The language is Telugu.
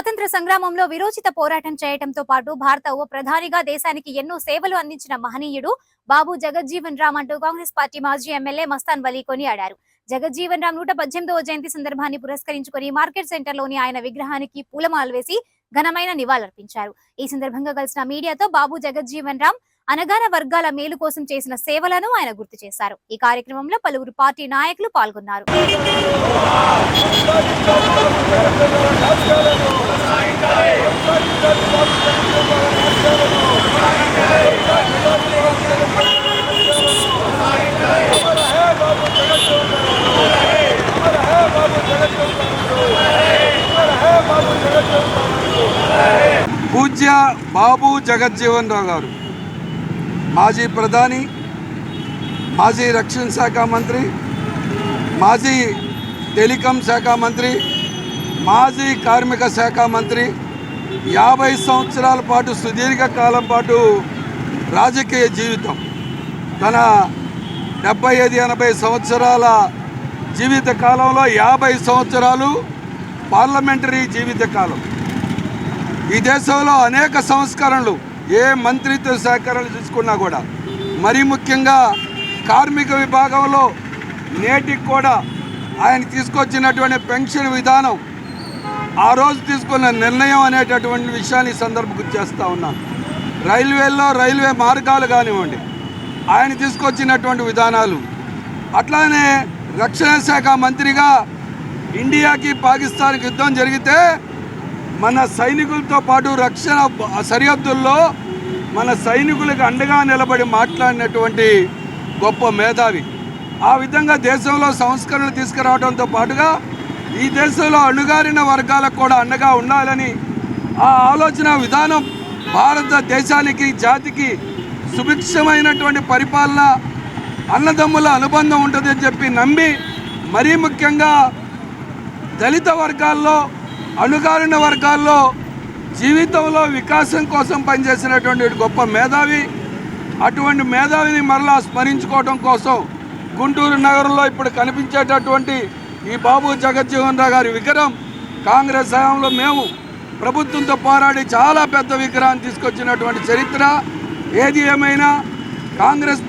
స్వాతంత్ర సంగ్రామంలో విరోచిత పోరాటం చేయటంతో పాటు భారత ఉప ప్రధానిగా దేశానికి ఎన్నో సేవలు అందించిన మహనీయుడు బాబు జగజ్జీవన్ రామ్ అంటూ కాంగ్రెస్ పార్టీ మాజీ ఎమ్మెల్యే మస్తాన్ వలీ కొనియాడారు. జగజ్జీవన్ రామ్ నూట పద్దెనిమిదవ జయంతి సందర్భాన్ని పురస్కరించుకొని మార్కెట్ సెంటర్లోని ఆయన విగ్రహానికి పూలమాలు వేసి ఘనమైన నివాళులర్పించారు. ఈ సందర్భంగా కలిసిన మీడియాతో బాబు జగజ్జీవన్ రామ్ అనగాన వర్గాల మేలు కోసం చేసిన సేవలను ఆయన గుర్తు చేశారు. ఈ కార్యక్రమంలో పలువురు పార్టీ నాయకులు పాల్గొన్నారు. పూజ్య బాబు జగజ్జీవన్ రావు గారు మాజీ ప్రధాని మాజీ రక్షణ శాఖ మంత్రి మాజీ టెలికాం శాఖ మంత్రి మాజీ కార్మిక శాఖ మంత్రి యాభై సంవత్సరాల పాటు సుదీర్ఘ కాలం పాటు రాజకీయ జీవితం తన డెబ్బై ఐదు ఎనభై సంవత్సరాల జీవిత కాలంలో యాభై సంవత్సరాలు పార్లమెంటరీ జీవితకాలం ఈ దేశంలో అనేక సంస్కరణలు ఏ మంత్రిత్వ శాఖలు చూసుకున్నా కూడా మరీ ముఖ్యంగా కార్మిక విభాగంలో నేటికి కూడా ఆయన తీసుకొచ్చినటువంటి పెన్షన్ విధానం ఆ రోజు తీసుకున్న నిర్ణయం అనేటటువంటి విషయాన్ని ఈ సందర్భం గుర్తు చేస్తూ ఉన్నాను రైల్వేల్లో రైల్వే మార్గాలు కానివ్వండి ఆయన తీసుకొచ్చినటువంటి విధానాలు అట్లానే రక్షణ శాఖ మంత్రిగా ఇండియాకి పాకిస్తాన్కి యుద్ధం జరిగితే మన సైనికులతో పాటు రక్షణ సరిహద్దుల్లో మన సైనికులకు అండగా నిలబడి మాట్లాడినటువంటి గొప్ప మేధావి. ఆ విధంగా దేశంలో సంస్కరణలు తీసుకురావడంతో పాటుగా ఈ దేశంలో అణుగారిన వర్గాలకు కూడా అండగా ఉండాలని ఆ ఆలోచన విధానం భారతదేశానికి జాతికి సుభిక్షమైనటువంటి పరిపాలన అన్నదమ్ముల అనుబంధం ఉంటుందని చెప్పి నమ్మి మరీ ముఖ్యంగా దళిత వర్గాల్లో అణుగారిన వర్గాల్లో జీవితంలో వికాసం కోసం పనిచేసినటువంటి గొప్ప మేధావి. అటువంటి మేధావిని మరలా స్మరించుకోవడం కోసం గుంటూరు నగరంలో ఇప్పుడు కనిపించేటటువంటి ఈ బాబు జగజ్జీవన్ రావు గారి విగ్రహం కాంగ్రెస్ హయాంలో మేము ప్రభుత్వంతో పోరాడి చాలా పెద్ద విగ్రహాన్ని తీసుకొచ్చినటువంటి చరిత్ర. ఏది ఏమైనా కాంగ్రెస్ పార్టీ